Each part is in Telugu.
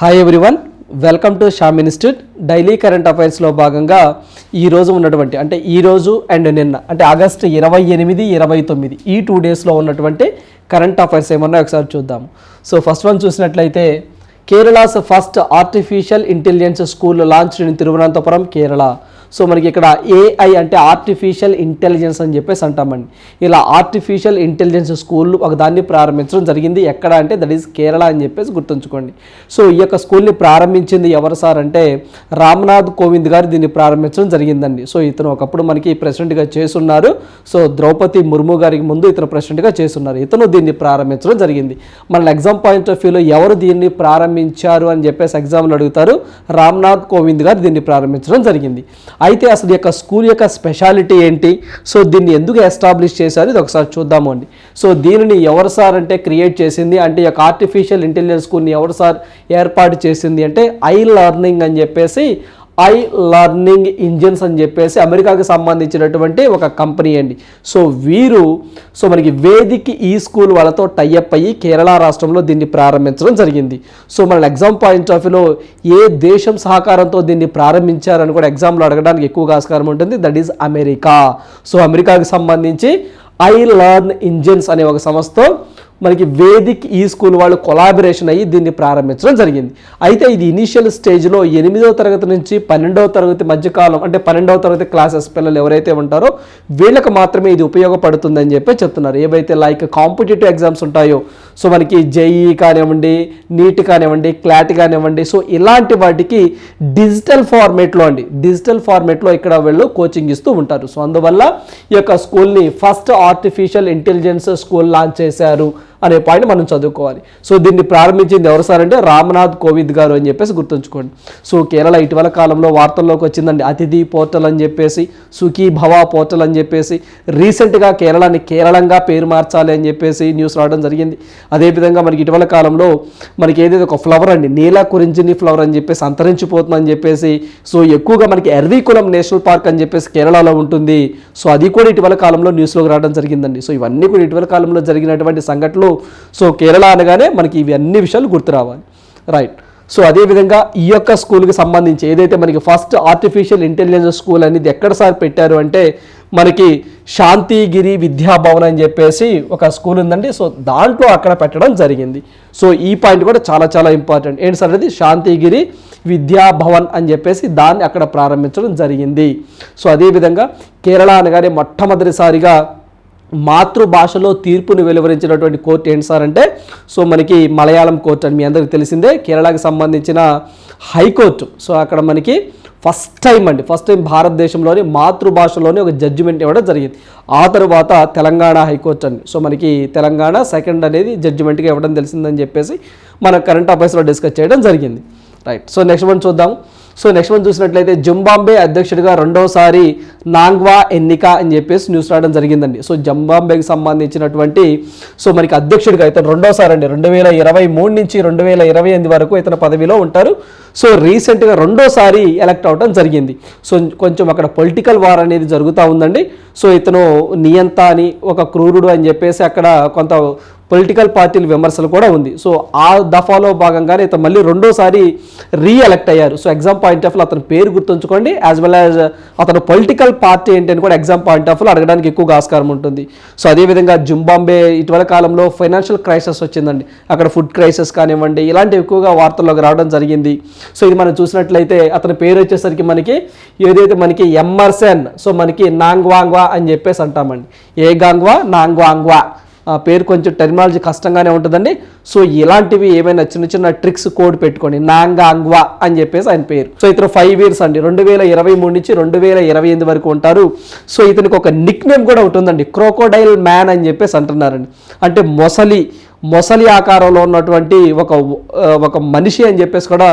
Hi everyone welcome to Sham institute daily current అఫైర్స్లో భాగంగా ఈ రోజు ఉన్నటువంటి అంటే ఈరోజు అండ్ నిన్న అంటే ఆగస్టు ఇరవై ఎనిమిది ఇరవై తొమ్మిది ఈ టూ డేస్లో ఉన్నటువంటి కరెంట్ అఫైర్స్ ఏమన్నా ఒకసారి చూద్దాం. సో ఫస్ట్ వన్ చూసినట్లయితే Kerala's first artificial intelligence school launch in Thiruvananthapuram Kerala so మనకి ఇక్కడ ఏఐ అంటే ఆర్టిఫిషియల్ ఇంటెలిజెన్స్ అని చెప్పేసి అంటామండి. ఇలా ఆర్టిఫిషియల్ ఇంటెలిజెన్స్ స్కూల్ ఒక దాన్ని ప్రారంభించడం జరిగింది. ఎక్కడ అంటే దట్ ఈస్ కేరళ అని చెప్పేసి గుర్తుంచుకోండి. సో ఈ యొక్క స్కూల్ని ప్రారంభించింది ఎవరు సార్ అంటే రామ్నాథ్ కోవింద్ గారు దీన్ని ప్రారంభించడం జరిగిందండి. సో ఇతను ఒకప్పుడు మనకి ప్రెసిడెంట్గా చేస్తున్నారు సో ద్రౌపది ముర్ము గారికి ముందు ఇతను ప్రెసిడెంట్గా చేస్తున్నారు ఇతను దీన్ని ప్రారంభించడం జరిగింది. మన ఎగ్జామ్ పాయింట్ ఆఫ్ వ్యూలో ఎవరు దీన్ని ప్రారంభించారు అని చెప్పేసి ఎగ్జామ్లు అడుగుతారు. రామ్నాథ్ కోవింద్ గారు దీన్ని ప్రారంభించడం జరిగింది. అయితే అసలు యొక్క స్కూల్ యొక్క స్పెషాలిటీ ఏంటి? సో దీన్ని ఎందుకు ఎస్టాబ్లిష్ చేశారు? ఇది ఒకసారి చూద్దాము అండి. సో దీనిని ఎవరు సార్ అంటే క్రియేట్ చేసింది? అంటే యొక్క ఆర్టిఫిషియల్ ఇంటెలిజెన్స్ స్కూల్ని ఎవరు సార్ ఏర్పాటు చేసింది? అంటే ఐ లర్నింగ్ అని చెప్పేసి ఐ లర్నింగ్ ఇంజిన్స్ అని చెప్పేసి అమెరికాకి సంబంధించినటువంటి ఒక కంపెనీ అండి. సో వీరు సో మనకి వేదిక్ ఈ స్కూల్ వాళ్ళతో టైఅప్ అయ్యి కేరళ రాష్ట్రంలో దీన్ని ప్రారంభించడం జరిగింది. సో మన ఎగ్జామ్ పాయింట్ ఆఫ్ వ్యూలో ఏ దేశం సహకారంతో దీన్ని ప్రారంభించారని కూడా ఎగ్జామ్లో అడగడానికి ఎక్కువగా ఆస్కారం ఉంటుంది. దట్ ఈస్ అమెరికా సో అమెరికాకి సంబంధించి ఐ లర్న్ ఇంజిన్స్ అనే ఒక సంస్థతో మనకి వేదిక్ ఈ స్కూల్ వాళ్ళు కొలాబరేషన్ అయ్యి దీన్ని ప్రారంభించడం జరిగింది. అయితే ఇది ఇనీషియల్ స్టేజ్లో ఎనిమిదవ తరగతి నుంచి పన్నెండవ తరగతి మధ్యకాలం అంటే పన్నెండవ తరగతి క్లాసెస్ పిల్లలు ఎవరైతే ఉంటారో వీళ్ళకి మాత్రమే ఇది ఉపయోగపడుతుందని చెప్పి చెప్తున్నారు. ఏవైతే లైక్ కాంపిటేటివ్ ఎగ్జామ్స్ ఉంటాయో సో మనకి జేఈ కానివ్వండి నీట్ కానివ్వండి క్లాట్ కానివ్వండి సో ఇలాంటి వాటికి డిజిటల్ ఫార్మేట్లో అండి డిజిటల్ ఫార్మేట్లో ఇక్కడ వీళ్ళు కోచింగ్ ఇస్తూ ఉంటారు. సో అందువల్ల ఈ యొక్క స్కూల్ని first artificial intelligence school launch చేశారు. అనే పాయింట్ మనం చదువుకోవాలి. సో దీన్ని ప్రారంభించింది ఎవరు సార్ అంటే రామ్నాథ్ కోవింద్ గారు అని చెప్పేసి గుర్తుంచుకోండి. సో కేరళ ఇటీవల కాలంలో వార్తల్లోకి వచ్చిందండి అతిథి పోర్టల్ అని చెప్పేసి సుఖీ భవ పోర్టల్ అని చెప్పేసి రీసెంట్గా కేరళని కేరళంగా పేరు మార్చాలి అని చెప్పేసి న్యూస్ రావడం జరిగింది. అదేవిధంగా మనకి ఇటీవల కాలంలో మనకి ఏదైతే ఒక ఫ్లవర్ అండి నీల కురింజిని ఫ్లవర్ అని చెప్పేసి అంతరించిపోతుందని చెప్పేసి సో ఎక్కువగా మనకి ఎర్వీకులం నేషనల్ పార్క్ అని చెప్పేసి కేరళలో ఉంటుంది. సో అది కూడా ఇటీవల కాలంలో న్యూస్లోకి రావడం జరిగిందండి. సో ఇవన్నీ కూడా ఇటీవల కాలంలో జరిగినటువంటి సంఘటనలు సో కేరళ అనగానే మనకి ఇవి అన్ని విషయాలు గుర్తు రావాలి. రైట్ సో అదేవిధంగా ఈ యొక్క స్కూల్కి సంబంధించి ఏదైతే మనకి ఫస్ట్ ఆర్టిఫిషియల్ ఇంటెలిజెన్స్ స్కూల్ అనేది ఎక్కడ సార్ పెట్టారు అంటే మనకి శాంతిగిరి విద్యాభవన్ అని చెప్పేసి ఒక స్కూల్ ఉందండి. సో దాంట్లో అక్కడ పెట్టడం జరిగింది. సో ఈ పాయింట్ కూడా చాలా చాలా ఇంపార్టెంట్ ఏంటి సార్ అది? శాంతిగిరి విద్యాభవన్ అని చెప్పేసి దాన్ని అక్కడ ప్రారంభించడం జరిగింది. సో అదేవిధంగా కేరళ అనగానే మొట్టమొదటిసారిగా మాతృభాషలో తీర్పును వెలువరించినటువంటి కోర్టు ఏంటి సార్ అంటే సో మనకి మలయాళం కోర్టు అని మీ అందరికీ తెలిసిందే కేరళకి సంబంధించిన హైకోర్టు. సో అక్కడ మనకి ఫస్ట్ టైం అండి ఫస్ట్ టైం భారతదేశంలోని మాతృభాషలోనే ఒక జడ్జిమెంట్ ఇవ్వడం జరిగింది. ఆ తర్వాత తెలంగాణ హైకోర్టు అండి. సో మనకి తెలంగాణ సెకండ్ అనేది జడ్జిమెంట్గా ఇవ్వడం తెలిసిందని చెప్పేసి మన కరెంట్ అఫైర్స్లో డిస్కస్ చేయడం జరిగింది. రైట్ సో నెక్స్ట్ వన్ చూద్దాం. సో నెక్స్ట్ వన్ చూసినట్లయితే జింబాంబే అధ్యక్షుడిగా రెండోసారి నాంగ్వా ఎన్నిక అని చెప్పేసి న్యూస్ రావడం జరిగిందండి. సో జింబాంబేకి సంబంధించినటువంటి సో మనకి అధ్యక్షుడిగా ఇతను రెండోసారి అండి రెండు వేల ఇరవై మూడు నుంచి రెండు వేల ఇరవై ఎనిమిది వరకు ఇతను పదవిలో ఉంటారు. సో రీసెంట్గా రెండోసారి ఎలక్ట్ అవడం జరిగింది. సో కొంచెం అక్కడ పొలిటికల్ వార్ అనేది జరుగుతూ ఉందండి. సో ఇతను నియంత అని ఒక క్రూరుడు అని చెప్పేసి అక్కడ కొంత పొలిటికల్ పార్టీల విమర్శలు కూడా ఉంది. సో ఆ దఫాలో భాగంగానే ఇతను మళ్ళీ రెండోసారి రీఎలెక్ట్ అయ్యారు. సో ఎగ్జామ్ పాయింట్ ఆఫ్ అతని పేరు గుర్తుంచుకోండి. యాజ్ వెల్ యాజ్ అతను పొలిటికల్ పార్టీ ఏంటి అని కూడా ఎగ్జామ్ పాయింట్ ఆఫ్ అడగడానికి ఎక్కువగా ఆస్కారం ఉంటుంది. సో అదేవిధంగా జింబాంబే ఇటీవల కాలంలో ఫైనాన్షియల్ క్రైసిస్ వచ్చిందండి. అక్కడ ఫుడ్ క్రైసిస్ కానివ్వండి ఇలాంటివి ఎక్కువగా వార్తల్లోకి రావడం జరిగింది. సో ఇది మనం చూసినట్లయితే అతని పేరు వచ్చేసరికి మనకి ఏదైతే మనకి ఎమ్మర్సెన్ సో మనకి నాంగ్వాంగ్వా అని చెప్పేసి అంటామండి. ఏ గాంగ్వా? నాంగ్వాంగ్వా. పేరు కొంచెం టెర్మినాలజీ కష్టంగానే ఉంటుందండి. సో ఇలాంటివి ఏమైనా చిన్న చిన్న ట్రిక్స్ కోడ్ పెట్టుకోండి నాంగాంగ్వా అని చెప్పేసి ఆయన పేరు. సో ఇతను ఫైవ్ ఇయర్స్ అండి. రెండు వేల ఇరవై మూడు నుంచి రెండు వేల ఇరవై ఎనిమిది వరకు ఉంటారు. సో ఇతనికి ఒక నిక్ నేమ్ కూడా ఉంటుందండి. క్రోకోడైల్ మ్యాన్ అని చెప్పేసి అంటున్నారండి. అంటే మొసలి మొసలి ఆకారంలో ఉన్నటువంటి ఒక ఒక మనిషి అని చెప్పేసి కూడా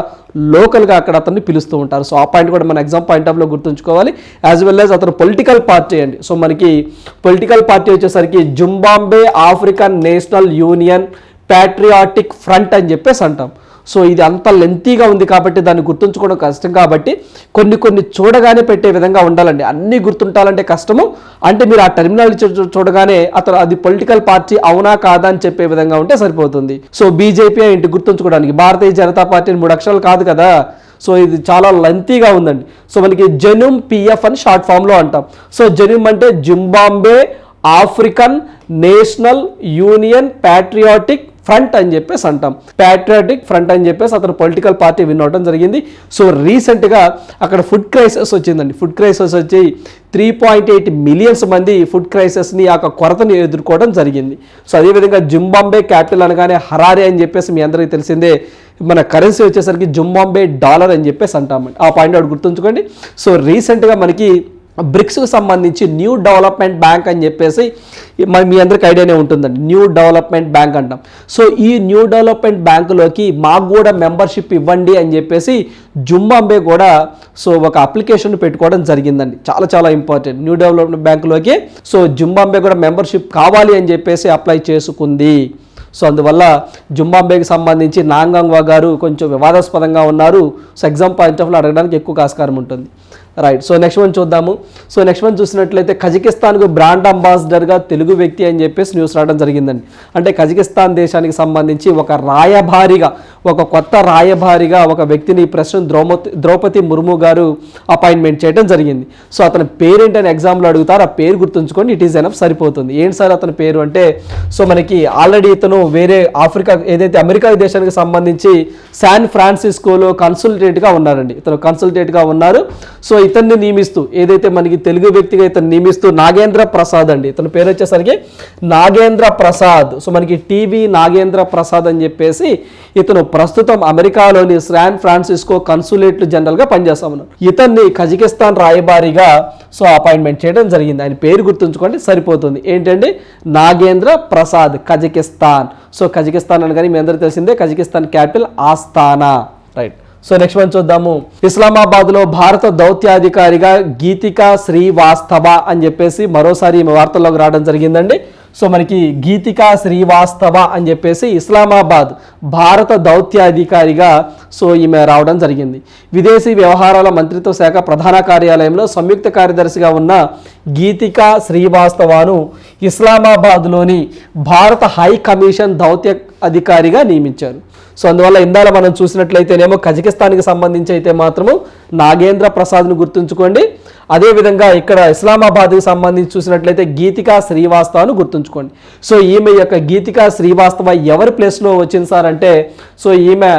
లోకల్గా అక్కడ అతన్ని పిలుస్తూ ఉంటారు. సో ఆ పాయింట్ కూడా మన ఎగ్జామ్ పాయింట్ ఆఫ్లో గుర్తుంచుకోవాలి. యాజ్ వెల్ యాజ్ అతను పొలిటికల్ పార్టీ అండి. సో మనకి పొలిటికల్ పార్టీ వచ్చేసరికి Zimbabwe African national union patriotic front అని చెప్పేసి అంటాం. సో ఇది అంత లెంతీగా ఉంది కాబట్టి దాన్ని గుర్తుంచుకోవడం కష్టం కాబట్టి కొన్ని కొన్ని చూడగానే పెట్టే విధంగా ఉండాలండి. అన్నీ గుర్తుంటాలంటే కష్టము. అంటే మీరు ఆ టెర్మినాలజీ చూ- చూడగానే అతను అది పొలిటికల్ పార్టీ అవునా కాదా అని చెప్పే విధంగా ఉంటే సరిపోతుంది. సో బీజేపీ ఏంటి గుర్తుంచుకోవడానికి భారతీయ జనతా పార్టీ మూడు అక్షరాలు కాదు కదా. సో ఇది చాలా లెంతీగా ఉందండి. సో మనకి జెనుమ్ పిఎఫ్ అని షార్ట్ ఫామ్లో అంటాం. సో జెనుమ్ అంటే Zimbabwe African national union patriotic front అని చెప్పేసి అంటాం. ప్యాట్రియాటిక్ ఫ్రంట్ అని చెప్పేసి అతను పొలిటికల్ పార్టీ విన్ అవడం జరిగింది. సో రీసెంట్గా అక్కడ ఫుడ్ క్రైసిస్ వచ్చిందండి. ఫుడ్ క్రైసిస్ వచ్చి త్రీ పాయింట్ ఎయిట్ మిలియన్స్ మంది ఫుడ్ క్రైసిస్ని ఆ యొక్క కొరతని ఎదుర్కోవడం జరిగింది. సో అదేవిధంగా జింబాంబే క్యాపిటల్ అనగానే హరారే అని చెప్పేసి మీ అందరికీ తెలిసిందే. మన కరెన్సీ వచ్చేసరికి జింబాంబే డాలర్ అని చెప్పేసి అంటామండి. ఆ పాయింట్ ఒకటి గుర్తుంచుకోండి. సో రీసెంట్గా మనకి బ్రిక్స్కి సంబంధించి న్యూ డెవలప్మెంట్ బ్యాంక్ అని చెప్పేసి మీ అందరికి ఐడియానే ఉంటుందండి. న్యూ డెవలప్మెంట్ బ్యాంక్ అంటాం. సో ఈ న్యూ డెవలప్మెంట్ బ్యాంకులోకి మాకు కూడా మెంబర్షిప్ ఇవ్వండి అని చెప్పేసి జుంబాంబే కూడా సో ఒక అప్లికేషన్ పెట్టుకోవడం జరిగిందండి. చాలా చాలా ఇంపార్టెంట్. న్యూ డెవలప్మెంట్ బ్యాంకులోకి సో జుంబాంబే కూడా మెంబర్షిప్ కావాలి అని చెప్పేసి అప్లై చేసుకుంది. సో అందువల్ల జుంబాంబేకి సంబంధించి నాంగంగ్వా గారు కొంచెం వివాదాస్పదంగా ఉన్నారు. సో ఎగ్జామ్ పాయింట్ ఆఫ్లో అడగడానికి ఎక్కువ ఆస్కారం ఉంటుంది. రైట్ సో నెక్స్ట్ వన్ చూద్దాము. సో నెక్స్ట్ వన్ చూసినట్లయితే కజకిస్తాన్కు బ్రాండ్ అంబాసిడర్గా తెలుగు వ్యక్తి అని చెప్పేసి న్యూస్ రావడం జరిగిందండి. అంటే కజకిస్తాన్ దేశానికి సంబంధించి ఒక రాయభారిగా ఒక కొత్త రాయభారిగా ఒక వ్యక్తిని ప్రస్తుతం ద్రౌపది ద్రౌపది ముర్ము గారు అపాయింట్మెంట్ చేయడం జరిగింది. సో అతని పేరేంటని ఎగ్జామ్లో అడుగుతారు. ఆ పేరు గుర్తుంచుకొని ఇట్ ఈస్ ఎనఫ్ సరిపోతుంది. ఏంటి సార్ అతని పేరు అంటే సో మనకి ఆల్రెడీ ఇతను వేరే ఆఫ్రికా ఏదైతే అమెరికా దేశానికి సంబంధించి శాన్ ఫ్రాన్సిస్కోలో కన్సల్టేట్గా ఉన్నారండి ఇతను కన్సల్టేట్గా ఉన్నారు. సో ఇతన్ని నియమిస్తూ ఏదైతే మనకి తెలుగు వ్యక్తిగా ఇతను నియమిస్తూ నాగేంద్ర ప్రసాద్ అండి. ఇతని పేరు వచ్చేసరికి నాగేంద్ర ప్రసాద్. సో మనకి టీవీ నాగేంద్ర ప్రసాద్ అని చెప్పేసి ఇతను ప్రస్తుతం అమెరికాలోని శాన్ ఫ్రాన్సిస్కో కన్సులేట్ జనరల్గా పనిచేస్తా ఉన్నారు ఇతన్ని కజకిస్తాన్ రాయబారిగా సో అపాయింట్మెంట్ చేయడం జరిగింది. ఆయన పేరు గుర్తుంచుకోండి సరిపోతుంది. ఏంటంటే Nagendra Prasad Kazakhstan. So Kazakhstan అనగానే మీ అందరూ తెలిసిందే Kazakhstan capital Astana. Right. So next one చూద్దాము. ఇస్లామాబాద్లో భారత దౌత్యాధికారిగా గీతికా శ్రీవాస్తవ అని చెప్పేసి మరోసారి వార్తల్లోకి రావడం జరిగిందండి. సో మనకి గీతికా శ్రీవాస్తవ అని చెప్పేసి ఇస్లామాబాద్ భారత దౌత్యాధికారిగా సో ఈమె రావడం జరిగింది. విదేశీ వ్యవహారాల మంత్రిత్వ శాఖ ప్రధాన కార్యాలయంలో సంయుక్త కార్యదర్శిగా ఉన్న గీతికా శ్రీవాస్తవను ఇస్లామాబాద్లోని భారత హై కమిషన్ దౌత్య అధికారిగా నియమించారు. సో అందువల్ల ఇందాల మనం చూసినట్లయితేనేమో కజకిస్తాన్కి సంబంధించి అయితే మాత్రము నాగేంద్ర ప్రసాద్ను గుర్తుంచుకోండి. అదేవిధంగా ఇక్కడ ఇస్లామాబాద్కి సంబంధించి చూసినట్లయితే గీతికా శ్రీవాస్తవను గుర్తుంచుకోండి. సో ఈమె యొక్క గీతికా శ్రీవాస్తవ ఎవరి ప్లేస్లో వచ్చింది సార్ అంటే సో ఈమె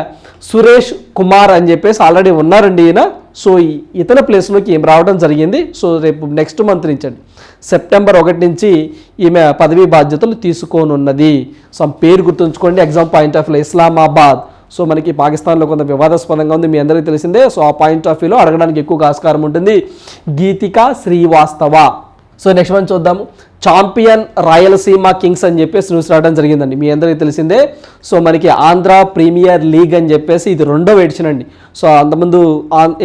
సురేష్ కుమార్ అని చెప్పేసి ఆల్రెడీ ఉన్నారండి ఈయన. సో ఇతర ఇతని ప్లేస్లోకి ఏం రావడం జరిగింది. సో రేపు నెక్స్ట్ మంత్ నుంచి అండి. సెప్టెంబర్ ఒకటి నుంచి ఈమె పదవీ బాధ్యతలు తీసుకోనున్నది. సో పేరు గుర్తుంచుకోండి. Exam point of view Islamabad. So మనకి పాకిస్తాన్లో కొంత వివాదాస్పదంగా ఉంది మీ అందరికీ తెలిసిందే. సో ఆ పాయింట్ ఆఫ్ వ్యూలో అడగడానికి ఎక్కువగా ఆస్కారం ఉంటుంది. Geetika Srivastava. So next one చూద్దాము. చాంపియన్ రాయలసీమ కింగ్స్ అని చెప్పేసి న్యూస్ రావడం జరిగిందండి. మీ అందరికీ తెలిసిందే. సో మనకి ఆంధ్ర ప్రీమియర్ లీగ్ అని చెప్పేసి ఇది రెండవ ఎడిషన్ అండి సో అంతకుముందు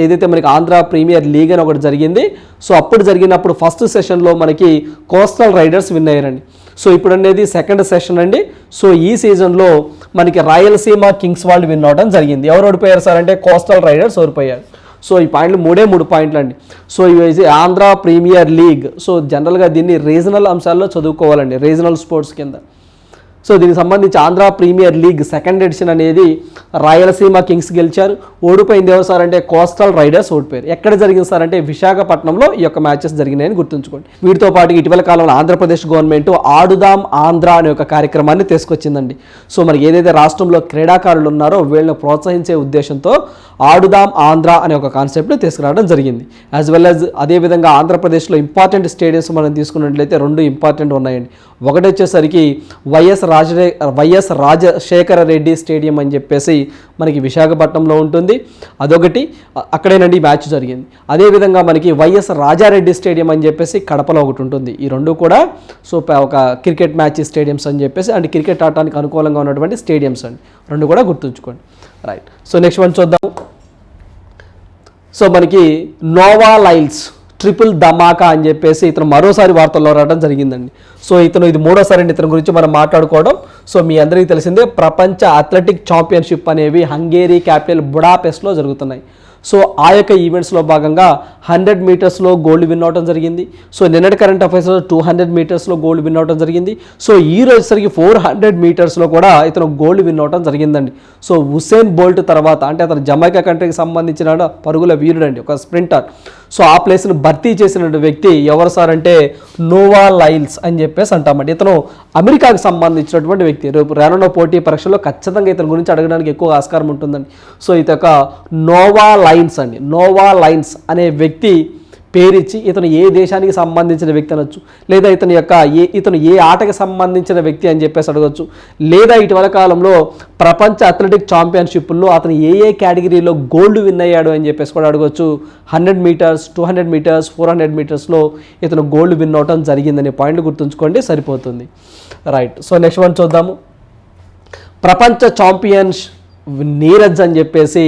ఏదైతే మనకి ఆంధ్ర ప్రీమియర్ లీగ్ అని ఒకటి జరిగింది సో అప్పుడు జరిగినప్పుడు ఫస్ట్ సెషన్లో మనకి కోస్టల్ రైడర్స్ విన్ అయ్యారండి. సో ఇప్పుడు అనేది సెకండ్ సెషన్ అండి. సో ఈ సీజన్లో మనకి రాయలసీమ కింగ్స్ వాళ్ళు విన్ అవడం జరిగింది. ఎవరు ఓడిపోయారు సార్ అంటే కోస్టల్ రైడర్స్ ఓడిపోయారు. సో ఈ పాయింట్లు మూడే మూడు పాయింట్లు అండి సో ఇవి ఆంధ్ర ప్రీమియర్ లీగ్. సో జనరల్గా దీన్ని రీజనల్ అంశాల్లో చదువుకోవాలండి. రీజనల్ స్పోర్ట్స్ కింద. సో దీనికి సంబంధించి Andhra premier league second edition అనేది రాయలసీమ కింగ్స్ గెలిచారు. ఓడిపోయింది ఎవరు సార్ అంటే కోస్టల్ రైడర్స్ ఓడిపోయారు. ఎక్కడ జరిగింది సార్ అంటే విశాఖపట్నంలో ఈ యొక్క మ్యాచెస్ జరిగినాయని గుర్తుంచుకోండి. వీటితో పాటు ఇటీవల కాలంలో ఆంధ్రప్రదేశ్ గవర్నమెంట్ ఆడుదాం ఆంధ్ర అనే ఒక కార్యక్రమాన్ని తీసుకొచ్చిందండి. సో మరి ఏదైతే రాష్ట్రంలో క్రీడాకారులు ఉన్నారో వీళ్ళని ప్రోత్సహించే ఉద్దేశంతో ఆడుదాం ఆంధ్ర అనే ఒక కాన్సెప్ట్ని తీసుకురావడం జరిగింది. యాజ్ వెల్ యాజ్ అదేవిధంగా ఆంధ్రప్రదేశ్లో ఇంపార్టెంట్ స్టేడియంస్ మనం తీసుకున్నట్లయితే రెండు ఇంపార్టెంట్ ఉన్నాయండి. ఒకటి వచ్చేసరికి వైఎస్ రాజరే వైఎస్ రాజశేఖర రెడ్డి స్టేడియం అని చెప్పేసి మనకి విశాఖపట్నంలో ఉంటుంది. అదొకటి అక్కడేనండి మ్యాచ్ జరిగింది. అదేవిధంగా మనకి వైఎస్ రాజారెడ్డి స్టేడియం అని చెప్పేసి కడపలో ఒకటి ఉంటుంది. ఈ రెండు కూడా సో ఒక క్రికెట్ మ్యాచ్ స్టేడియంస్ అని చెప్పేసి అండ్ క్రికెట్ ఆడటానికి అనుకూలంగా ఉన్నటువంటి స్టేడియంస్ అండి. రెండు కూడా గుర్తుంచుకోండి. రైట్ సో నెక్స్ట్ వన్ చూద్దాం. సో మనకి నోవా లైల్స్ ట్రిపుల్ ధమాకా అని చెప్పేసి ఇతను మరోసారి వార్తల్లో రావడం జరిగిందండి. సో ఇతను ఇది మూడోసారి అండి ఇతని గురించి మనం మాట్లాడుకోవడం. సో మీ అందరికీ తెలిసిందే ప్రపంచ అథ్లెటిక్ ఛాంపియన్షిప్ అనేవి హంగేరీ క్యాపిటల్ బుడాపెస్ట్లో జరుగుతున్నాయి. సో ఆ యొక్క ఈవెంట్స్లో భాగంగా హండ్రెడ్ మీటర్స్లో గోల్డ్ విన్ అవడం జరిగింది. సో నిన్నటి కరెంట్ అఫైర్స్లో టూ హండ్రెడ్ మీటర్స్లో గోల్డ్ విన్ అవడం జరిగింది. సో ఈ రోజుసరికి ఫోర్ హండ్రెడ్ మీటర్స్లో కూడా ఇతను గోల్డ్ విన్ అవడం జరిగిందండి. సో హుసేన్ బోల్ట్ తర్వాత అంటే అతను జమైకా కంట్రీకి సంబంధించిన పరుగుల వీరుడండి ఒక స్ప్రింటర్ సో ఆ ప్లేస్ను భర్తీ చేసిన వ్యక్తి ఎవరు సార్ అంటే నోవా లైల్స్ అని చెప్పేసి అంటామండి. ఇతను అమెరికాకు సంబంధించినటువంటి వ్యక్తి. రేపు రానున్న పోటీ పరీక్షలో ఖచ్చితంగా ఇతని గురించి అడగడానికి ఎక్కువ ఆస్కారం ఉంటుందండి. సో ఇతక నోవా లైన్స్ అండి. నోవా లైన్స్ అనే వ్యక్తి పేరిచ్చి ఇతను ఏ దేశానికి సంబంధించిన వ్యక్తి అనొచ్చు లేదా ఇతని యొక్క ఏ ఇతను ఏ ఆటకి సంబంధించిన వ్యక్తి అని చెప్పేసి అడగచ్చు లేదా ఇటీవల కాలంలో ప్రపంచ అథ్లెటిక్ ఛాంపియన్షిప్లో అతను ఏ ఏ కేటగిరీలో గోల్డ్ విన్ అయ్యాడు అని చెప్పేసి కూడా అడగచ్చు. Hundred metres two hundred metres four hundred మీటర్స్లో ఇతను గోల్డ్ విన్ అవటం జరిగిందనే పాయింట్ గుర్తుంచుకోండి సరిపోతుంది. రైట్. సో నెక్స్ట్ వన్ చూద్దాము. ప్రపంచ ఛాంపియన్స్ నీరజ్ అని చెప్పేసి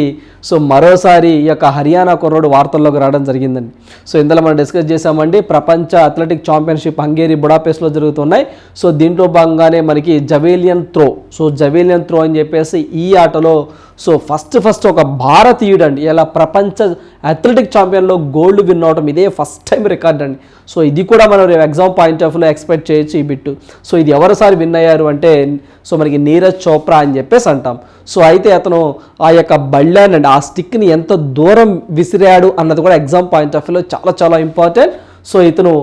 సో మరోసారి ఈ యొక్క హర్యానా కుర్రోడు వార్తల్లోకి రావడం జరిగిందండి. సో ఇందులో మనం డిస్కస్ చేసామండి ప్రపంచ అథ్లెటిక్ ఛాంపియన్షిప్ హంగేరీ బుడాపేస్లో జరుగుతున్నాయి. సో దీంట్లో భాగంగానే మనకి javelin throw so javelin throw అని చెప్పేసి ఈ ఆటలో సో ఫస్ట్ ఫస్ట్ ఒక భారతీయుడు అండి ఇలా ప్రపంచ అథ్లెటిక్ ఛాంపియన్లో గోల్డ్ విన్ అవడం ఇదే ఫస్ట్ టైం రికార్డ్ అండి. సో ఇది కూడా మనం రేపు ఎగ్జామ్ పాయింట్ ఆఫ్ వ్యూలో ఎక్స్పెక్ట్ చేయొచ్చు ఈ బిట్టు. సో ఇది ఎవరిసారి విన్ అయ్యారు అంటే సో మనకి నీరజ్ చోప్రా అని చెప్పేసి అంటాం. సో అయితే అతను ఆ యొక్క బళ్ళానండి ఆ స్టిక్ని ఎంత దూరం విసిరాడు అన్నది కూడా ఎగ్జామ్ పాయింట్ ఆఫ్ వ్యూలో చాలా చాలా ఇంపార్టెంట్ సో ఇతను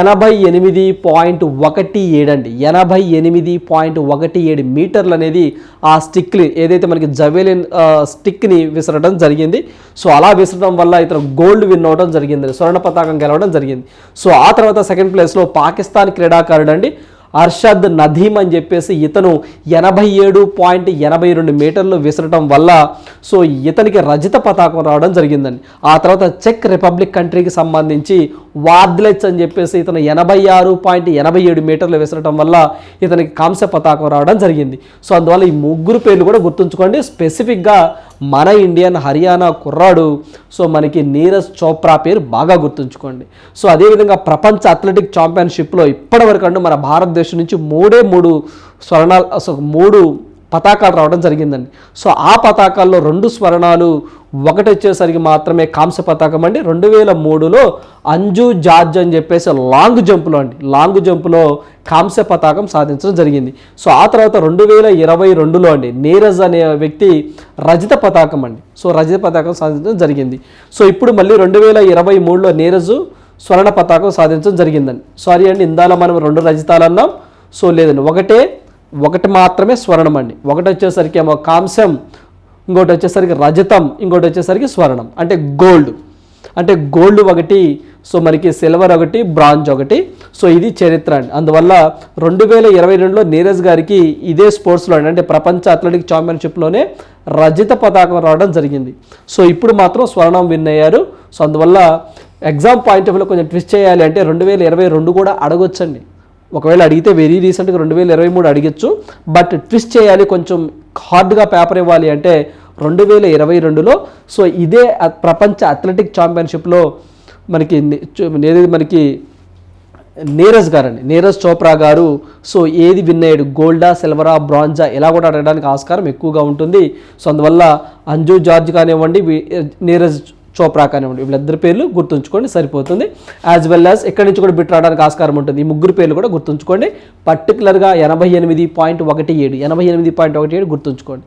ఎనభై ఎనిమిది పాయింట్ ఒకటి ఏడు అండి. ఎనభై ఎనిమిది పాయింట్ ఒకటి ఏడు మీటర్లు అనేది ఆ స్టిక్ని ఏదైతే మనకి జవేలిన్ స్టిక్ని విసరడం జరిగింది. సో అలా విసరడం వల్ల ఇతను గోల్డ్ విన్ అవ్వడం జరిగింది స్వర్ణ పతాకం గెలవడం జరిగింది. సో ఆ తర్వాత సెకండ్ ప్లేస్లో పాకిస్తాన్ క్రీడాకారుడు అండి అర్షద్ నదీమ్ అని చెప్పేసి ఇతను ఎనభై ఏడు పాయింట్ ఎనభై రెండు మీటర్లు విసరటం వల్ల సో ఇతనికి రజిత పతాకం రావడం జరిగిందండి. ఆ తర్వాత చెక్ రిపబ్లిక్ కంట్రీకి సంబంధించి వార్డ్లెట్స్ అని చెప్పేసి ఇతను ఎనభై ఆరు పాయింట్ ఎనభై ఏడు మీటర్లు విసరటం వల్ల ఇతనికి కాంస్య పతాకం రావడం జరిగింది. సో అందువల్ల ఈ ముగ్గురు పేర్లు కూడా గుర్తుంచుకోండి. స్పెసిఫిక్గా మన ఇండియన్ హర్యానా కుర్రాడు సో మనకి నీరజ్ చోప్రా పేరు బాగా గుర్తుంచుకోండి. సో అదేవిధంగా ప్రపంచ అథ్లెటిక్ ఛాంపియన్షిప్లో ఇప్పటివరకు అంటూ మన భారతదేశం నుంచి మూడే మూడు స్వర్ణాలు అసలు మూడు పతాకాలు రావడం జరిగిందండి. సో ఆ పతాకాల్లో రెండు స్వర్ణాలు ఒకటి వచ్చేసరికి మాత్రమే కాంస్య పతాకం అండి. రెండు వేల మూడులో అంజు జార్జ్ అని చెప్పేసి లాంగ్ జంప్లో అండి. లాంగ్ జంప్లో కాంస్య పతాకం సాధించడం జరిగింది. సో ఆ తర్వాత రెండు వేల ఇరవై రెండులో అండి నీరజ్ అనే వ్యక్తి రజిత పతాకం అండి. సో రజిత పతాకం సాధించడం జరిగింది. సో ఇప్పుడు మళ్ళీ రెండు వేల ఇరవై మూడులో నీరజు స్వర్ణ పతాకం సాధించడం జరిగిందండి. సారీ అండి ఇందాల మనం రెండు రజితాలు అన్నాం. సో లేదండి ఒకటే ఒకటి మాత్రమే స్వర్ణం అండి. ఒకటి వచ్చేసరికి ఏమో కాంస్యం ఇంకోటి వచ్చేసరికి రజతం ఇంకోటి వచ్చేసరికి స్వర్ణం. అంటే గోల్డ్. అంటే గోల్డ్ ఒకటి సో మనకి సిల్వర్ ఒకటి బ్రాంజ్ ఒకటి. సో ఇది చరిత్ర అండి. అందువల్ల రెండు వేల ఇరవై రెండులో నీరజ్ గారికి ఇదే స్పోర్ట్స్లో అండి. అంటే ప్రపంచ అథ్లెటిక్ ఛాంపియన్షిప్లోనే రజిత పతాకం రావడం జరిగింది. సో ఇప్పుడు మాత్రం స్వర్ణం విన్ అయ్యారు. సో అందువల్ల ఎగ్జామ్ పాయింట్ ఆఫ్ వ్యూలో కొంచెం ట్విస్ట్ చేయాలి అంటే రెండు వేల ఇరవై రెండు కూడా అడగొచ్చండి. ఒకవేళ అడిగితే వెరీ రీసెంట్గా రెండు వేల ఇరవై మూడు అడగచ్చు. బట్ ట్విస్ట్ చేయాలి కొంచెం హార్డ్గా పేపర్ ఇవ్వాలి అంటే రెండు వేల ఇరవై రెండులో. సో ఇదే ప్రపంచ అథ్లెటిక్ ఛాంపియన్షిప్లో మనకి ని- ఏది మనకి నీరజ్ గారండి. నీరజ్ చోప్రా గారు సో ఏది విన్ అయ్యాడు? గోల్డా సిల్వరా బ్రాంజా ఇలా కూడా అడగడానికి ఆస్కారం ఎక్కువగా ఉంటుంది. సో అందువల్ల అంజు జార్జ్ కానివ్వండి నీరజ్ చోప్రా కానివ్వండి వీళ్ళిద్దరి పేర్లు గుర్తుంచుకోండి సరిపోతుంది. యాజ్ వెల్ యాజ్ ఎక్కడి నుంచి కూడా బిట్ రావడానికి ఆస్కారం ఉంటుంది. ఈ ముగ్గురు పేర్లు కూడా గుర్తుంచుకోండి. పర్టికులర్గా ఎనభై ఎనిమిది పాయింట్ ఒకటి ఏడు ఎనభై ఎనిమిది పాయింట్ ఒకటి ఏడు గుర్తుంచుకోండి.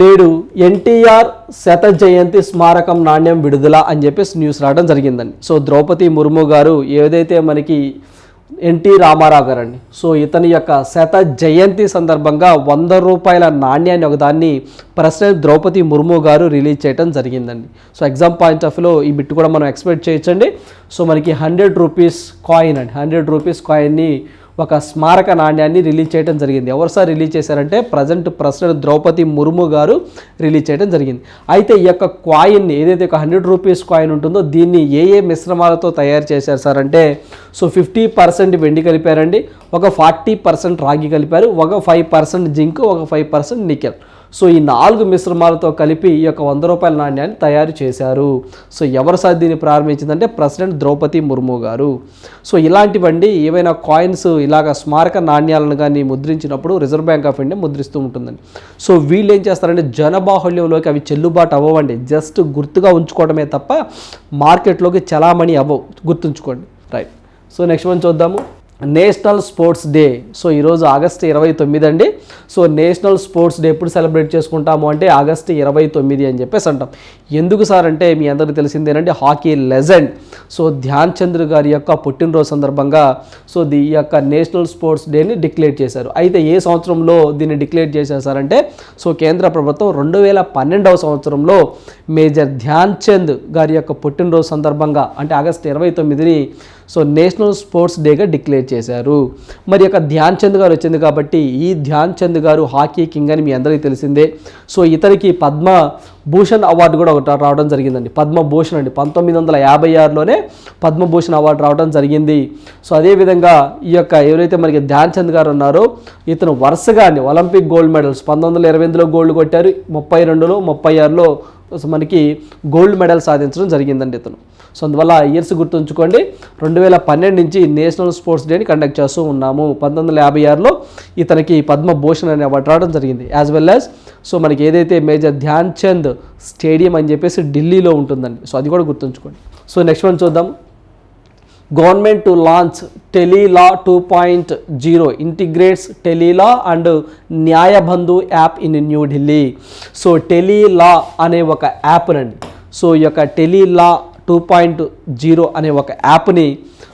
నేడు ఎన్టీఆర్ శత జయంతి స్మారకం నాణ్యం విడుదల అని చెప్పేసి న్యూస్ రావడం జరిగిందండి. సో ద్రౌపది ముర్ము గారు ఏదైతే మనకి ఎన్టీ రామారావు గారండి సో ఇతని యొక్క శత జయంతి సందర్భంగా వంద రూపాయల నాణ్యాన్ని ఒకదాన్ని ప్రెసిడెంట్ ద్రౌపది ముర్ము గారు రిలీజ్ చేయడం జరిగిందండి. సో ఎగ్జామ్ పాయింట్ ఆఫ్ వ్యూలో ఈ బిట్ కూడా మనం ఎక్స్పెక్ట్ చేయొచ్చండి. సో మనకి హండ్రెడ్ రూపీస్ కాయిన్ అండి. హండ్రెడ్ రూపీస్ కాయిన్ని ఒక స్మారక నాణ్యాన్ని రిలీజ్ చేయడం జరిగింది. ఎవరు సార్ రిలీజ్ చేశారంటే present president Draupadi Murmu garu release చేయడం జరిగింది. అయితే ఈ యొక్క కాయిన్ని ఏదైతే ఒక హండ్రెడ్ రూపీస్ కాయిన్ ఉంటుందో దీన్ని ఏ ఏ మిశ్రమాలతో తయారు చేశారు సార్ అంటే సో ఫిఫ్టీ పర్సెంట్ వెండి కలిపారండి ఒక ఫార్టీ పర్సెంట్ రాగి కలిపారు ఒక ఫైవ్ పర్సెంట్ జింక్ ఒక ఫైవ్ పర్సెంట్ నికెల్. సో ఈ నాలుగు మిశ్రమాలతో కలిపి ఈ యొక్క వంద రూపాయల నాణ్యాన్ని తయారు చేశారు. సో ఎవరు సార్ దీన్ని ప్రారంభించిందంటే ప్రెసిడెంట్ ద్రౌపది ముర్ము గారు. సో ఇలాంటివండి ఏవైనా కాయిన్స్ ఇలాగ స్మారక నాణ్యాలను కానీ ముద్రించినప్పుడు రిజర్వ్ బ్యాంక్ ఆఫ్ ఇండియా ముద్రిస్తూ ఉంటుందండి. సో వీళ్ళు ఏం చేస్తారంటే జనబాహుళ్యంలోకి అవి చెల్లుబాటు అవ్వండి జస్ట్ గుర్తుగా ఉంచుకోవడమే తప్ప మార్కెట్లోకి చలామణి అవ్వవు. గుర్తుంచుకోండి. రైట్. సో నెక్స్ట్ వన్ చూద్దాము. National sports day. సో ఈరోజు ఆగస్టు ఇరవై తొమ్మిది అండి. సో నేషనల్ స్పోర్ట్స్ డే ఎప్పుడు సెలబ్రేట్ చేసుకుంటాము అంటే ఆగస్టు ఇరవై తొమ్మిది అని చెప్పేసి అంటాం. ఎందుకు సార్ అంటే మీ అందరికీ తెలిసిందేనండి hockey legend. So Dhyan Chandra గారి యొక్క పుట్టినరోజు సందర్భంగా సో ది ఈ యొక్క నేషనల్ స్పోర్ట్స్ డేని డిక్లేర్ చేశారు. అయితే ఏ సంవత్సరంలో దీన్ని డిక్లేర్ చేశారు సార్ అంటే సో కేంద్ర ప్రభుత్వం రెండు వేల పన్నెండవ సంవత్సరంలో మేజర్ ధ్యాన్ చంద్ గారి యొక్క పుట్టినరోజు సందర్భంగా అంటే ఆగస్టు ఇరవై తొమ్మిదిని సో నేషనల్ స్పోర్ట్స్ డేగా డిక్లేర్ చేశారు. మరి యొక్క ధ్యాన్ చంద్ గారు వచ్చింది కాబట్టి ఈ ధ్యాన్ చంద్ గారు హాకీ కింగ్ అని మీ అందరికీ తెలిసిందే. సో ఇతనికి పద్మ భూషణ్ అవార్డు కూడా ఒకటి రావడం జరిగిందండి. పద్మభూషణ్ అండి. పంతొమ్మిది వందల యాభై ఆరులోనే పద్మభూషణ్ అవార్డు రావడం జరిగింది. సో అదేవిధంగా ఈ యొక్క ఎవరైతే మనకి ధ్యాన్ చంద్ గారు ఉన్నారో ఇతను వరుసగా ఒలింపిక్ గోల్డ్ మెడల్స్ పంతొమ్మిది వందల ఇరవై ఎనిమిదిలో గోల్డ్ కొట్టారు. ముప్పై రెండులో ముప్పై ఆరులో మనకి గోల్డ్ మెడల్ సాధించడం జరిగిందండి ఇతను. సో అందువల్ల ఇయర్స్ గుర్తుంచుకోండి. రెండు వేల పన్నెండు నుంచి నేషనల్ స్పోర్ట్స్ డేని కండక్ట్ చేస్తూ ఉన్నాము. పంతొమ్మిది వందల యాభై ఆరులో ఇతనికి పద్మభూషణ్ అనే అవార్డు రావడం జరిగింది. యాజ్ వెల్ యాజ్ సో మనకి ఏదైతే మేజర్ ధ్యాన్ చంద్ స్టేడియం అని చెప్పేసి ఢిల్లీలో ఉంటుందండి. సో అది కూడా గుర్తుంచుకోండి. సో నెక్స్ట్ వన్ చూద్దాం. Government to launch Tele Law two point zero integrates Tele Law and Nyaya Bandhu app in New Delhi so Tele Law అనే ఒక యాప్ రండి సో ఈ యొక్క టెలీలా టూ పాయింట్ జీరో అనే ఒక యాప్ని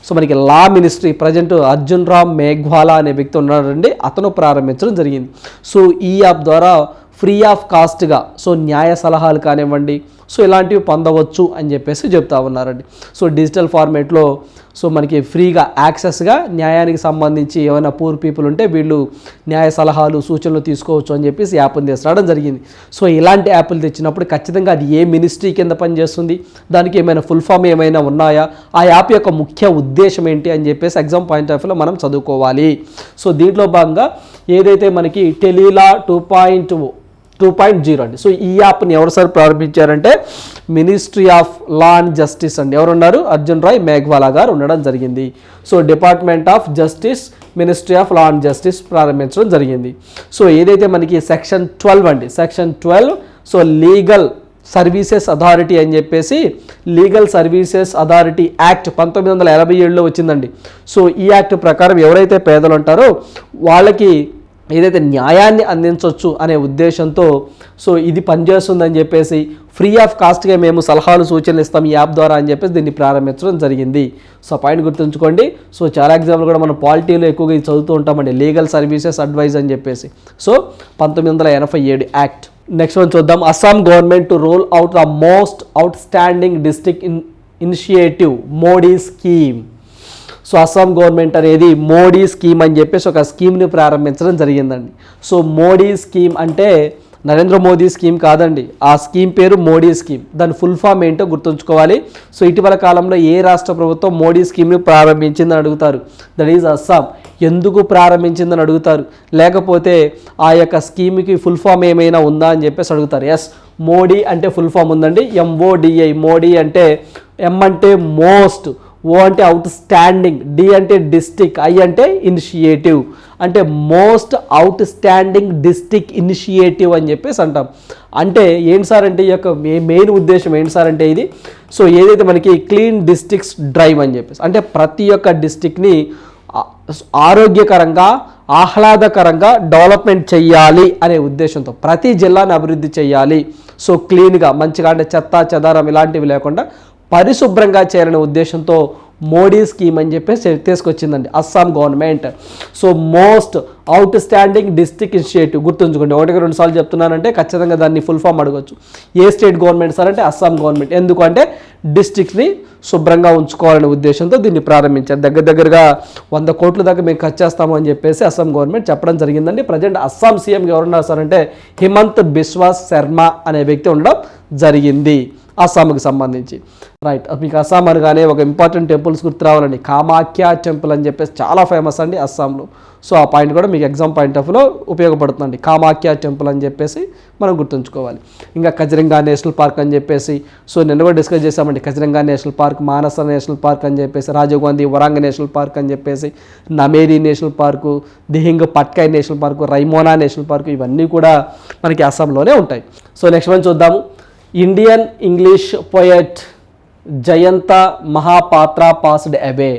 సో మనకి law ministry present Arjun Ram Meghwal అనే వ్యక్తి ఉన్నాడండి. అతను ప్రారంభించడం జరిగింది. సో ఈ యాప్ ద్వారా ఫ్రీ ఆఫ్ కాస్ట్గా సో న్యాయ సలహాలు కానివ్వండి సో ఇలాంటివి పొందవచ్చు అని చెప్పేసి చెప్తా ఉన్నారండి. సో డిజిటల్ ఫార్మేట్లో సో మనకి ఫ్రీగా యాక్సెస్గా న్యాయానికి సంబంధించి ఏమైనా పూర్ పీపుల్ ఉంటే వీళ్ళు న్యాయ సలహాలు సూచనలు తీసుకోవచ్చు అని చెప్పేసి యాప్ని తీసుకురావడం జరిగింది. సో ఇలాంటి యాప్లు తెచ్చినప్పుడు ఖచ్చితంగా అది ఏ మినిస్ట్రీ కింద పనిచేస్తుంది దానికి ఏమైనా ఫుల్ ఫామ్ ఏమైనా ఉన్నాయా ఆ యాప్ యొక్క ముఖ్య ఉద్దేశం ఏంటి అని చెప్పేసి ఎగ్జామ్ పాయింట్ ఆఫ్ వ్యూలో మనం చదువుకోవాలి. సో దీంట్లో భాగంగా ఏదైతే మనకి Tele Law two point two point zero అండి. సో ఈ యాప్ని ఎవరు sir ప్రారంభించారంటే ministry of law and justice అండి. ఎవరున్నారు? అర్జున్ రాయ్ మేఘ్వాలా గారు ఉండడం జరిగింది. So department of justice ministry of law and justice ప్రారంభించడం జరిగింది. సో ఏదైతే మనకి సెక్షన్ ట్వెల్వ్ అండి section twelve so legal services authority అని చెప్పేసి లీగల్ సర్వీసెస్ అథారిటీ యాక్ట్ పంతొమ్మిది వందల ఎనభై ఏడులో వచ్చిందండి. సో ఈ యాక్ట్ ప్రకారం ఎవరైతే పేదలు ఉంటారో వాళ్ళకి ఏదైతే న్యాయాన్ని అందించవచ్చు అనే ఉద్దేశంతో సో ఇది పనిచేస్తుందని చెప్పేసి ఫ్రీ ఆఫ్ కాస్ట్గా మేము సలహాలు సూచనలు ఇస్తాం ఈ యాప్ ద్వారా అని చెప్పేసి దీన్ని ప్రారంభించడం జరిగింది. సో పాయింట్ గుర్తుంచుకోండి. సో చాలా ఎగ్జామ్లు కూడా మనం పాలిటీలో ఎక్కువగా ఇది చదువుతూ ఉంటామండి. లీగల్ సర్వీసెస్ అడ్వైజ్ అని చెప్పేసి. సో పంతొమ్మిది వందల ఎనభై ఏడు యాక్ట్. నెక్స్ట్ వన్ చూద్దాం. Assam government to roll out the most outstanding district in initiative MODI scheme. So Assam government అనేది మోడీ స్కీమ్ అని చెప్పేసి ఒక స్కీమ్ని ప్రారంభించడం జరిగిందండి. సో మోడీ స్కీమ్ అంటే నరేంద్ర మోదీ స్కీమ్ కాదండి. ఆ స్కీమ్ పేరు మోడీ స్కీమ్. దాని ఫుల్ ఫామ్ ఏంటో గుర్తుంచుకోవాలి. సో ఇటీవల కాలంలో ఏ రాష్ట్ర ప్రభుత్వం మోడీ స్కీమ్ని ప్రారంభించిందని అడుగుతారు? That is Assam. ఎందుకు ప్రారంభించిందని అడుగుతారు? లేకపోతే ఆ యొక్క స్కీమ్కి ఫుల్ ఫామ్ ఏమైనా ఉందా అని చెప్పేసి అడుగుతారు. ఎస్ మోడీ అంటే ఫుల్ ఫామ్ ఉందండి. ఎంఓడిఐ మోడీ అంటే ఎం అంటే మోస్ట్. ఓ అంటే అవుట్ స్టాండింగ్ డి అంటే డిస్టిక్ ఐ అంటే ఇనిషియేటివ్ అంటే most outstanding district initiative అని చెప్పేసి అంటాం. అంటే ఏంటి సార్ అంటే ఈ యొక్క మెయిన్ ఉద్దేశం ఏంటి సార్ అంటే ఇది? సో ఏదైతే మనకి క్లీన్ డిస్టిక్స్ డ్రైవ్ అని చెప్పేసి అంటే ప్రతి ఒక్క డిస్టిక్ని ఆరోగ్యకరంగా ఆహ్లాదకరంగా డెవలప్మెంట్ చేయాలి అనే ఉద్దేశంతో ప్రతి జిల్లాని అభివృద్ధి చేయాలి సో క్లీన్గా మంచిగా అంటే చెత్త చెదారం ఇలాంటివి లేకుండా పరిశుభ్రంగా చేయాలనే ఉద్దేశంతో మోడీ స్కీమ్ అని చెప్పేసి తీసుకొచ్చిందండి Assam government. So most outstanding district initiative గుర్తుంచుకోండి. ఒకటికి రెండు సార్లు చెప్తున్నానంటే ఖచ్చితంగా దాన్ని ఫుల్ ఫామ్ అడగవచ్చు ఏ స్టేట్ గవర్నమెంట్ సార్ అంటే అస్సాం గవర్నమెంట్. ఎందుకంటే డిస్ట్రిక్ట్ని శుభ్రంగా ఉంచుకోవాలనే ఉద్దేశంతో దీన్ని ప్రారంభించారు. దగ్గర దగ్గరగా వంద కోట్ల దాకా మేము ఖర్చు చేస్తాము అని చెప్పేసి అస్సాం గవర్నమెంట్ చెప్పడం జరిగిందండి. ప్రజెంట్ అస్సాం సీఎం ఎవరున్నారు సార్ అంటే హిమంత్ బిశ్వాస్ శర్మ అనే వ్యక్తి ఉండడం జరిగింది. అస్సాంకి సంబంధించి. రైట్ మీకు అస్సాం అనగానే ఒక ఇంపార్టెంట్ టెంపుల్స్ గుర్తు రావాలండి. కామాఖ్య టెంపుల్ అని చెప్పేసి చాలా ఫేమస్ అండి అస్సాంలో. సో ఆ పాయింట్ కూడా మీకు ఎగ్జామ్ పాయింట్ ఆఫ్లో ఉపయోగపడుతుందండి. కామాఖ్య టెంపుల్ అని చెప్పేసి మనం గుర్తుంచుకోవాలి. ఇంకా కజరంగా నేషనల్ పార్క్ అని చెప్పేసి సో నిన్న కూడా డిస్కస్ చేసామండి Kaziranga national park Manas national park అని చెప్పేసి రాజీవ్ గాంధీ వరాంగ నేషనల్ పార్క్ అని చెప్పేసి Nameri national park Dihing Patkai national park Raimona national park ఇవన్నీ కూడా మనకి అస్సాంలోనే ఉంటాయి. సో నెక్స్ట్ మనం చూద్దాము. Indian English poet Jayanta Mahapatra passed away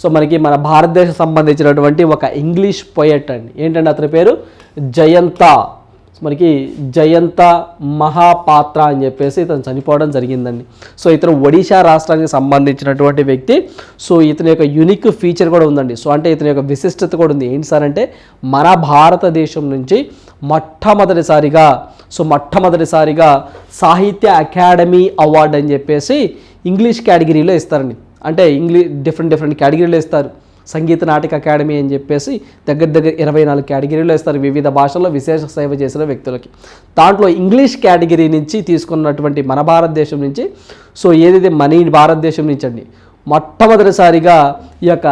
so మనకి మన భారతదేశం సంబంధించినటువంటి ఒక ఇంగ్లీష్ పోయట్ అండి. ఏంటంటే అతని పేరు? జయంత మనకి జయంత మహాపాత్ర అని చెప్పేసి ఇతను చనిపోవడం జరిగిందండి. సో ఇతను ఒడిశా రాష్ట్రానికి సంబంధించినటువంటి వ్యక్తి. సో ఇతని యొక్క యునిక్ ఫీచర్ కూడా ఉందండి. సో అంటే ఇతని యొక్క విశిష్టత కూడా ఉంది. ఏంటి సార్ అంటే మన భారతదేశం నుంచి మొట్టమొదటిసారిగా సో మొట్టమొదటిసారిగా సాహిత్య అకాడమీ అవార్డు అని చెప్పేసి ఇంగ్లీష్ కేటగిరీలో ఇస్తారండి. అంటే ఇంగ్లీష్ డిఫరెంట్ డిఫరెంట్ కేటగిరీలో ఇస్తారు. సంగీత నాటక అకాడమీ అని చెప్పేసి దగ్గర దగ్గర ఇరవై నాలుగు కేటగిరీలో ఇస్తారు. వివిధ భాషల్లో విశేష సేవ చేసిన వ్యక్తులకి. దాంట్లో ఇంగ్లీష్ కేటగిరీ నుంచి తీసుకున్నటువంటి మన భారతదేశం నుంచి సో ఏదైతే మన భారతదేశం నుంచి అండి మొట్టమొదటిసారిగా ఈ యొక్క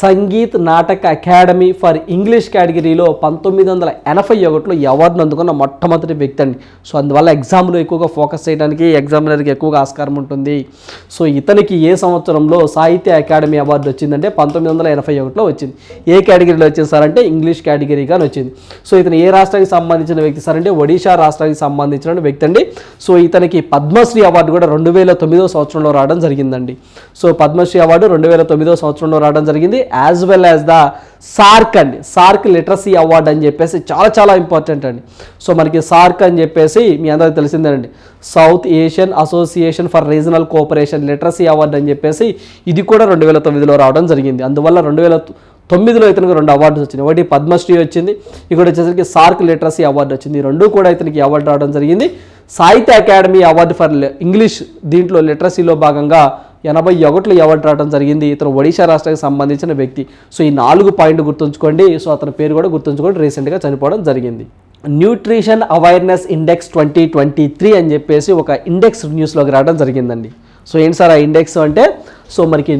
సంగీత్ నాటక అకాడమీ ఫర్ ఇంగ్లీష్ కేటగిరీలో పంతొమ్మిది వందల ఎనభై ఒకటిలో అవార్డును అందుకున్న మొట్టమొదటి వ్యక్తి అండి. సో అందువల్ల ఎగ్జామ్లో ఎక్కువగా ఫోకస్ చేయడానికి ఎగ్జామినర్కి ఎక్కువగా ఆస్కారం ఉంటుంది. సో ఇతనికి ఏ సంవత్సరంలో సాహిత్య అకాడమీ అవార్డు వచ్చిందంటే పంతొమ్మిది వందల ఎనభై ఒకటిలో వచ్చింది. ఏ కేటగిరీలో వచ్చింది సార్ అంటే ఇంగ్లీష్ కేటగిరీగా వచ్చింది. సో ఇతను ఏ రాష్ట్రానికి సంబంధించిన వ్యక్తి సార్ అంటే ఒడిషా రాష్ట్రానికి సంబంధించిన వ్యక్తి అండి. సో ఇతనికి పద్మశ్రీ అవార్డు కూడా రెండు వేల తొమ్మిదో సంవత్సరంలో రావడం జరిగిందండి. సో పద్మశ్రీ అవార్డు రెండు వేల తొమ్మిదో సంవత్సరంలో రావడం జరిగింది. As well as the SAARC అండి. సార్క్ లిటరసీ అవార్డు అని చెప్పేసి చాలా చాలా ఇంపార్టెంట్ అండి. సో మనకి సార్క్ అని చెప్పేసి మీ అందరికీ తెలిసిందేనండి. South Asian association for regional cooperation literacy award అని చెప్పేసి ఇది కూడా రెండు వేల తొమ్మిదిలో రావడం జరిగింది. అందువల్ల రెండు వేల తొమ్మిదిలో ఇతనికి రెండు అవార్డ్స్ వచ్చినాయి. ఒకటి పద్మశ్రీ వచ్చింది. ఇక్కడ వచ్చేసరికి సార్క్ లిటరసీ అవార్డు వచ్చింది. రెండు కూడా ఇతనికి అవార్డు రావడం జరిగింది. సాహిత్య అకాడమీ అవార్డు ఫర్ ఇంగ్లీష్ దీంట్లో లిటరసీలో భాగంగా ఎనభై ఒకటిలో అవార్డు రావడం జరిగింది. ఇతను ఒడిశా రాష్ట్రానికి సంబంధించిన వ్యక్తి. సో ఈ నాలుగు పాయింట్ గుర్తుంచుకోండి. సో అతని పేరు కూడా గుర్తుంచుకోండి. రీసెంట్గా చనిపోవడం జరిగింది. Nutrition awareness index twenty twenty three అని చెప్పేసి ఒక ఇండెక్స్ న్యూస్లోకి రావడం జరిగిందండి. సో ఏంటి సార్ ఆ ఇండెక్స్ అంటే సో మనకి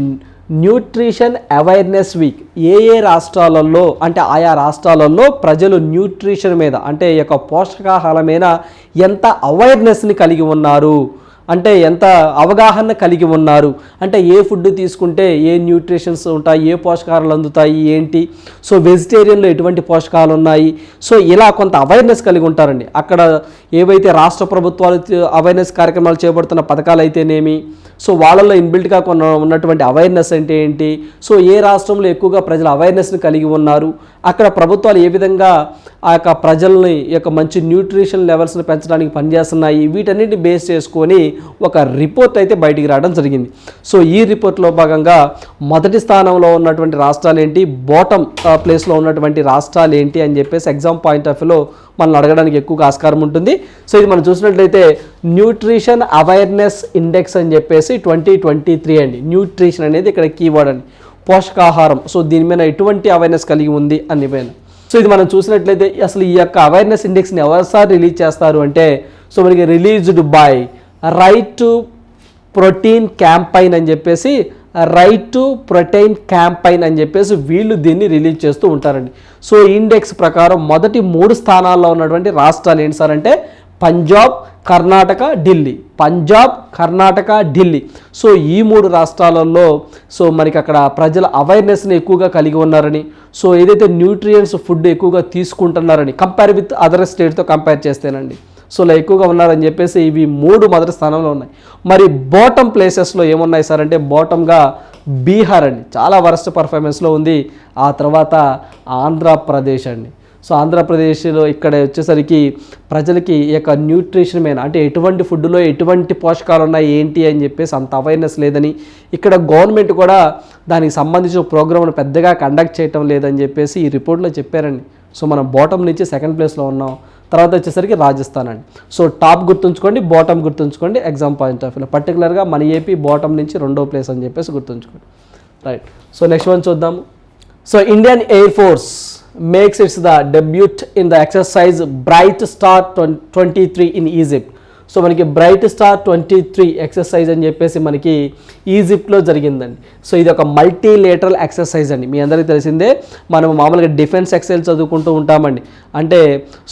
న్యూట్రిషన్ అవేర్నెస్ వీక్. ఏ ఏ రాష్ట్రాలలో అంటే ఆయా రాష్ట్రాలలో ప్రజలు న్యూట్రిషన్ మీద అంటే ఈ యొక్క పోషకాహార మీద ఎంత అవేర్నెస్ని కలిగి ఉన్నారు అంటే ఎంత అవగాహన కలిగి ఉన్నారు అంటే ఏ ఫుడ్ తీసుకుంటే ఏ న్యూట్రిషన్స్ ఉంటాయి ఏ పోషకాలు అందుతాయి ఏంటి? సో వెజిటేరియన్లో ఎటువంటి పోషకాలు ఉన్నాయి? సో ఇలా కొంత అవేర్నెస్ కలిగి ఉంటారండి. అక్కడ ఏవైతే రాష్ట్ర ప్రభుత్వాలు అవేర్నెస్ కార్యక్రమాలు చేపడుతున్న పథకాలు అయితేనేమి సో వాళ్ళల్లో ఇన్బిల్ట్గా కొన్న ఉన్నటువంటి అవేర్నెస్ అంటే ఏంటి? సో ఏ రాష్ట్రంలో ఎక్కువగా ప్రజలు అవేర్నెస్ని కలిగి ఉన్నారు? అక్కడ ప్రభుత్వాలు ఏ విధంగా ఆ యొక్క ప్రజల్ని యొక్క మంచి న్యూట్రిషన్ లెవెల్స్ని పెంచడానికి పనిచేస్తున్నాయి? వీటన్నిటిని బేస్ చేసుకొని ఒక రిపోర్ట్ అయితే బయటికి రావడం జరిగింది. సో ఈ రిపోర్ట్లో భాగంగా మొదటి స్థానంలో ఉన్నటువంటి రాష్ట్రాలు ఏంటి? బాటమ్ ప్లేస్లో ఉన్నటువంటి రాష్ట్రాలు ఏంటి అని చెప్పేసి ఎగ్జామ్ పాయింట్ ఆఫ్ వ్యూలో మనల్ని అడగడానికి ఎక్కువగా ఆస్కారం ఉంటుంది. సో ఇది మనం చూసినట్లయితే న్యూట్రిషన్ అవేర్నెస్ ఇండెక్స్ అని చెప్పేసి ట్వంటీ ట్వంటీ త్రీ అండి. న్యూట్రిషన్ అనేది ఇక్కడ కీవర్డ్ అండి. పోషకాహారం. సో దీని మీద ఎటువంటి అవేర్నెస్ కలిగి ఉంది అని పైన సో ఇది మనం చూసినట్లయితే అసలు ఈ యొక్క అవేర్నెస్ ఇండెక్స్ని ఎవరిసారి రిలీజ్ చేస్తారు అంటే సో మనకి released by right to protein campaign అని చెప్పేసి రైట్ టు ప్రొటైన్ క్యాంపైన్ అని చెప్పేసి వీళ్ళు దీన్ని రిలీజ్ చేస్తూ ఉంటారండి. సో ఇండెక్స్ ప్రకారం మొదటి మూడు స్థానాల్లో ఉన్నటువంటి రాష్ట్రాలు ఏంటి సార్ అంటే పంజాబ్ కర్ణాటక ఢిల్లీ. పంజాబ్ కర్ణాటక ఢిల్లీ. సో ఈ మూడు రాష్ట్రాలలో సో మనకి అక్కడ ప్రజల అవేర్నెస్ని ఎక్కువగా కలిగి ఉన్నారని సో ఏదైతే న్యూట్రియంట్స్ ఫుడ్ ఎక్కువగా తీసుకుంటున్నారని కంపేర్ విత్ అదర్ స్టేట్తో కంపేర్ చేస్తేనండి. సో ఇలా ఎక్కువగా ఉన్నారని చెప్పేసి ఇవి మూడు మొదటి స్థానంలో ఉన్నాయి. మరి బాటమ్ ప్లేసెస్లో ఏమున్నాయి సార్ అంటే బాటమ్గా బీహార్ అండి. చాలా వరస్ట్ పర్ఫార్మెన్స్లో ఉంది. ఆ తర్వాత ఆంధ్రప్రదేశ్ అండి. సో ఆంధ్రప్రదేశ్లో ఇక్కడ వచ్చేసరికి ప్రజలకి ఈ యొక్క న్యూట్రిషన్ మీద అంటే ఎటువంటి ఫుడ్లో ఎటువంటి పోషకాలు ఉన్నాయి ఏంటి అని చెప్పేసి అంత అవేర్నెస్ లేదని ఇక్కడ గవర్నమెంట్ కూడా దానికి సంబంధించిన ప్రోగ్రామ్ను పెద్దగా కండక్ట్ చేయటం లేదని చెప్పేసి ఈ రిపోర్ట్లో చెప్పారండి. సో మనం బాటమ్ నుంచి సెకండ్ ప్లేస్లో ఉన్నాం. తర్వాత వచ్చేసరికి రాజస్థాన్ అండి. సో టాప్ గుర్తుంచుకోండి బాటమ్ గుర్తుంచుకోండి ఎగ్జామ్ పాయింట్ ఆఫ్ వ్యూలో. పర్టికులర్గా మన ఏపీ బాటమ్ నుంచి రెండో ప్లేస్ అని చెప్పేసి గుర్తుంచుకోండి. రైట్. సో నెక్స్ట్ వన్ చూద్దాము so Indian air force makes its the debut in the exercise bright star twenty three in Egypt so మనకి bright star twenty three exercise అని చెప్పేసి మనకి ఈజిప్ట్లో జరిగిందండి. సో ఇది ఒక మల్టీలేటరల్ ఎక్సర్సైజ్ అండి. మీ అందరికీ తెలిసిందే మనం మామూలుగా డిఫెన్స్ ఎక్సైజ్ చదువుకుంటూ ఉంటామండి. అంటే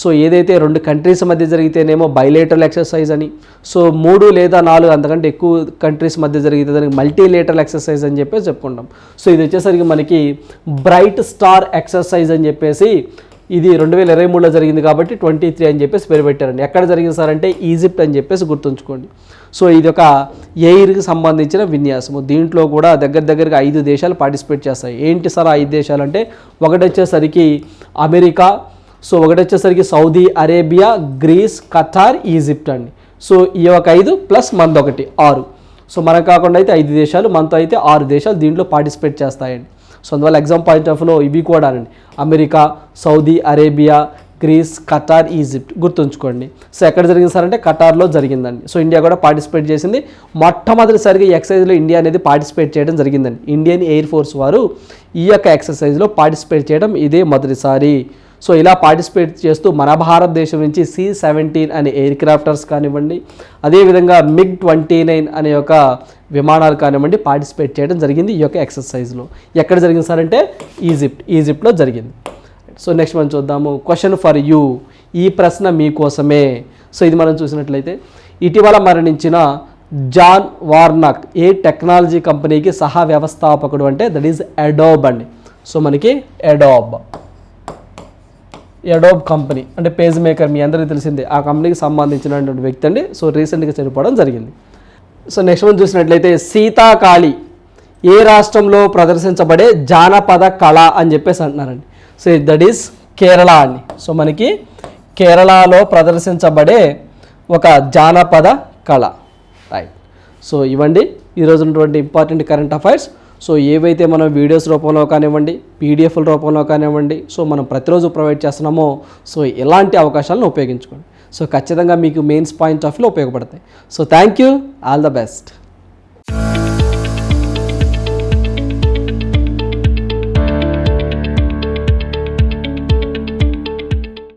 సో ఏదైతే రెండు కంట్రీస్ మధ్య జరిగితేనేమో బైలేటరల్ ఎక్సర్సైజ్ అని సో మూడు లేదా నాలుగు అంతకంటే ఎక్కువ కంట్రీస్ మధ్య జరిగితే దానికి మల్టీలేటరల్ ఎక్సర్సైజ్ అని చెప్పేసి చెప్పుకుంటాం. సో ఇది వచ్చేసరికి మనకి బ్రైట్ స్టార్ ఎక్సర్సైజ్ అని చెప్పేసి ఇది రెండు వేల ఇరవై మూడులో జరిగింది కాబట్టి ట్వంటీ త్రీ అని చెప్పేసి పేరు పెట్టారండి. ఎక్కడ జరిగింది సార్ అంటే ఈజిప్ట్ అని చెప్పేసి గుర్తుంచుకోండి. సో ఇది ఒక ఎయిర్కి సంబంధించిన విన్యాసము. దీంట్లో కూడా దగ్గర దగ్గరగా ఐదు దేశాలు పార్టిసిపేట్ చేస్తాయి. ఏంటి సార్ ఆ ఐదు దేశాలు అంటే ఒకటి వచ్చేసరికి అమెరికా సో ఒకటి వచ్చేసరికి Saudi Arabia Greece Qatar Egypt అండి. సో ఈ ఒక ఐదు ప్లస్ మనది ఒకటి ఆరు. సో మనకు కాకుండా అయితే ఐదు దేశాలు మనతో అయితే ఆరు దేశాలు దీంట్లో పార్టిసిపేట్ చేస్తాయండి. సో అందువల్ల ఎగ్జామ్ పాయింట్ ఆఫ్ వ్యూలో ఇవి కూడా అండి America Saudi Arabia Greece Qatar Egypt గుర్తుంచుకోండి. సో ఎక్కడ జరిగింది సార్ అంటే ఖతార్లో జరిగిందండి. సో ఇండియా కూడా పార్టిసిపేట్ చేసింది. మొట్టమొదటిసారిగా ఈ ఎక్సర్సైజ్లో ఇండియా అనేది పార్టిసిపేట్ చేయడం జరిగిందండి. ఇండియన్ ఎయిర్ ఫోర్స్ వారు ఈ యొక్క ఎక్సర్సైజ్లో పార్టిసిపేట్ చేయడం ఇదే మొదటిసారి. సో ఇలా పార్టిసిపేట్ చేస్తూ మన భారతదేశం నుంచి సి సెవెంటీన్ అనే ఎయిర్ క్రాఫ్టర్స్ కానివ్వండి అదేవిధంగా మిగ్ ట్వంటీ నైన్ అనే ఒక విమానాలు కానివ్వండి పార్టిసిపేట్ చేయడం జరిగింది ఈ యొక్క ఎక్సర్సైజ్లో ఎక్కడ జరిగింది సార్ అంటే ఈజిప్ట్ ఈజిప్ట్లో జరిగింది. సో నెక్స్ట్ మనం చూద్దాము. క్వశ్చన్ ఫర్ యూ ఈ ప్రశ్న మీకోసమే సో ఇది మనం చూసినట్లయితే ఇటీవల మరణించిన జాన్ వార్నాక్ ఏ టెక్నాలజీ కంపెనీకి సహా వ్యవస్థాపకుడు అంటే దట్ ఈజ్ అడోబ్ అండి. సో మనకి అడోబ్ ఎడోబ్ కంపెనీ అంటే పేజ్ మేకర్ మీ అందరికీ తెలిసిందే ఆ కంపెనీకి సంబంధించినటువంటి వ్యక్తి అండి. సో రీసెంట్గా చనిపోవడం జరిగింది. సో నెక్స్ట్ మనం చూసినట్లయితే సీతాకాళి ఏ రాష్ట్రంలో ప్రదర్శించబడే జానపద కళ అని చెప్పేసి అంటున్నారండి. సో దట్ ఈస్ కేరళ అండి. సో మనకి కేరళలో ప్రదర్శించబడే ఒక జానపద కళ. రైట్ సో ఇవ్వండి. ఈరోజు ఉన్నటువంటి ఇంపార్టెంట్ కరెంట్ అఫైర్స్ సో ఏవైతే మనం వీడియోస్ రూపంలో కానివ్వండి పీడిఎఫ్ల రూపంలో కానివ్వండి సో మనం ప్రతిరోజు ప్రొవైడ్ చేస్తున్నామో సో ఇలాంటి అవకాశాలను ఉపయోగించుకోండి. సో ఖచ్చితంగా మీకు మెయిన్స్ పాయింట్ ఆఫ్ ఉపయోగపడతాయి. So thank you all the best